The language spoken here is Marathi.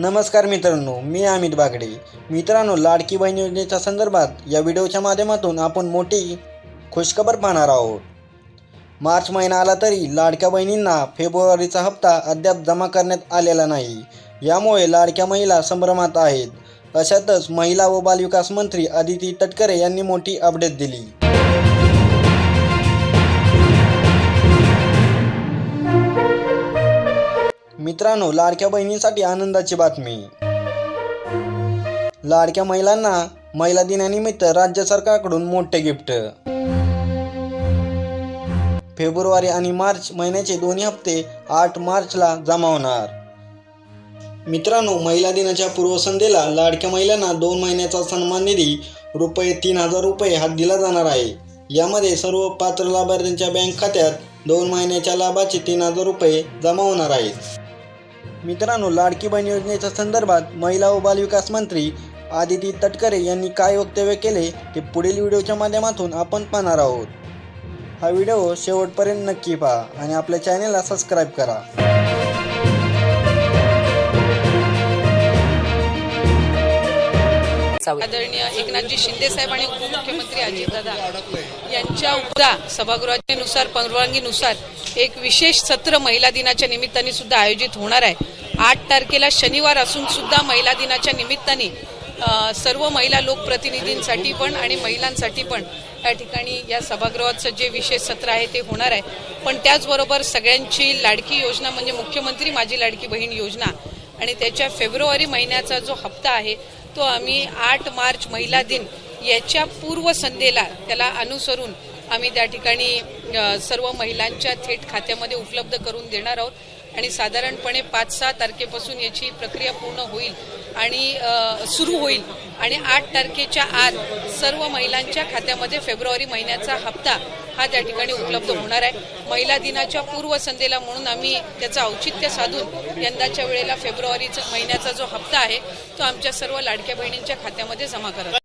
नमस्कार मित्रांनो मी अमित बागडे. मित्रांनो लाडकी बहीण योजनेच्या संदर्भात या व्हिडिओच्या माध्यमातून आपण मोठी खुशखबर पाहणार आहोत. मार्च महिना आला तरी लाडक्या बहिणींना फेब्रुवारीचा हप्ता अद्याप जमा करण्यात आलेला नाही. यामुळे लाडक्या महिला संभ्रमात आहेत. अशातच महिला व बालविकास मंत्री आदिती तटकरे यांनी मोठी अपडेट दिली. मित्रांनो लाडक्या बहिणींसाठी आनंदाची बातमी. लाडक्या महिलांना महिला दिनानिमित्त राज्य सरकारकडून मोठे गिफ्ट. फेब्रुवारी आणि मार्च महिन्याचे दोन्ही हप्ते आठ मार्चला जमा होणार. मित्रांनो महिला दिनाच्या पूर्वसंध्येला लाडक्या महिलांना दोन महिन्याचा सन्मान निधी रुपये तीन हजार रुपये हात दिला जाणार आहे. यामध्ये सर्व पात्र लाभार्थ्यांच्या बँक खात्यात दोन महिन्याच्या लाभाचे तीन हजार रुपये जमा होणार आहेत. मित्रांनो लाडकी बहीण योजनेच्या संदर्भात महिला व बालविकास मंत्री आदिती तटकरे यांनी काय वक्तव्य केले ते पुढील व्हिडिओच्या माध्यमातून आपण पाहणार आहोत. हा व्हिडिओ शेवटपर्यंत नक्की पहा आणि आपल्या चॅनेलला सबस्क्राईब करा. आदरणीय एकनाथजी शिंदे साहेब आणि उपमुख्यमंत्री अजितदादा यांच्या उपदा सभागृहानुसार परवानगीनुसार एक विशेष सत्र महिला दिनाच्या निमित्ताने सुद्धा आयोजित होणार आहे. आठ तारखेला शनिवार असून सुद्धा महिला दिनाच्या निमित्ताने सर्व महिला लोकप्रतिनिधींसाठी पण आणि महिलांसाठी पण या ठिकाणी या सभागृहाचं जे विशेष सत्र आहे ते होणार आहे. पण त्याचबरोबर सगळ्यांची लाडकी योजना म्हणजे मुख्यमंत्री माझी लाडकी बहीण योजना आणि त्याच्या फेब्रुवारी महिन्याचा जो हप्ता आहे तो आम्ही आठ मार्च महिला दिन याच्या पूर्वसंध्येला त्याला अनुसरून आम्ही त्या ठिकाणी सर्व महिलांच्या थेट खात्यामध्ये उपलब्ध करून देणार आहोत. आणि साधारणपणे पाच सहा तारखेपासून याची प्रक्रिया पूर्ण होईल आणि सुरू होईल. आणि आठ तारखेच्या आत सर्व महिलांच्या खात्यामध्ये फेब्रुवारी महिन्याचा हप्ता हा त्या ठिकाणी उपलब्ध होणार आहे. महिला दिनाच्या पूर्वसंध्येला म्हणून आम्ही त्याचं औचित्य साधून यंदाच्या वेळेला फेब्रुवारीचा महिन्याचा जो हप्ता आहे तो आमच्या सर्व लाडक्या बहिणींच्या खात्यामध्ये जमा करत